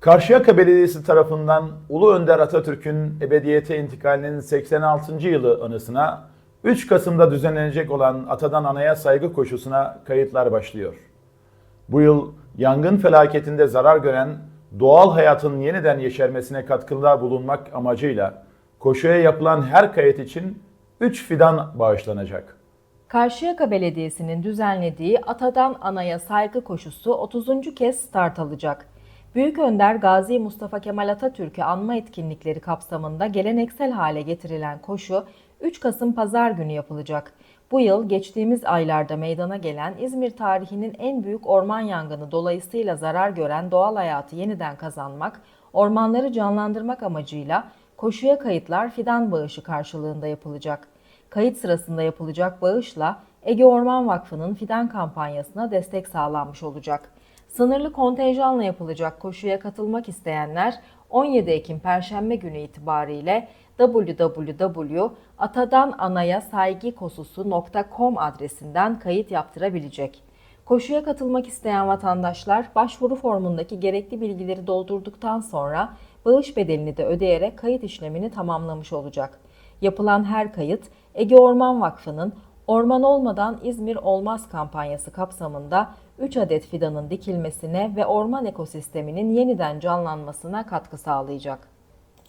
Karşıyaka Belediyesi tarafından Ulu Önder Atatürk'ün ebediyete intikalinin 86. yılı anısına 3 Kasım'da düzenlenecek olan Atadan Anaya saygı koşusuna kayıtlar başlıyor. Bu yıl yangın felaketinde zarar gören doğal hayatın yeniden yeşermesine katkıda bulunmak amacıyla koşuya yapılan her kayıt için 3 fidan bağışlanacak. Karşıyaka Belediyesi'nin düzenlediği Atadan Anaya Saygı Koşusu 30. kez start alacak. Büyük Önder Gazi Mustafa Kemal Atatürk'ü anma etkinlikleri kapsamında geleneksel hale getirilen koşu 3 Kasım Pazar günü yapılacak. Bu yıl geçtiğimiz aylarda meydana gelen İzmir tarihinin en büyük orman yangını dolayısıyla zarar gören doğal hayatı yeniden kazanmak, ormanları canlandırmak amacıyla koşuya kayıtlar fidan bağışı karşılığında yapılacak. Kayıt sırasında yapılacak bağışla Ege Orman Vakfı'nın fidan kampanyasına destek sağlanmış olacak. Sınırlı kontenjanla yapılacak koşuya katılmak isteyenler 17 Ekim Perşembe günü itibariyle www.atadananayasaygikosusu.com adresinden kayıt yaptırabilecek. Koşuya katılmak isteyen vatandaşlar başvuru formundaki gerekli bilgileri doldurduktan sonra bağış bedelini de ödeyerek kayıt işlemini tamamlamış olacak. Yapılan her kayıt Ege Orman Vakfı'nın Orman olmadan İzmir olmaz kampanyası kapsamında 3 adet fidanın dikilmesine ve orman ekosisteminin yeniden canlanmasına katkı sağlayacak.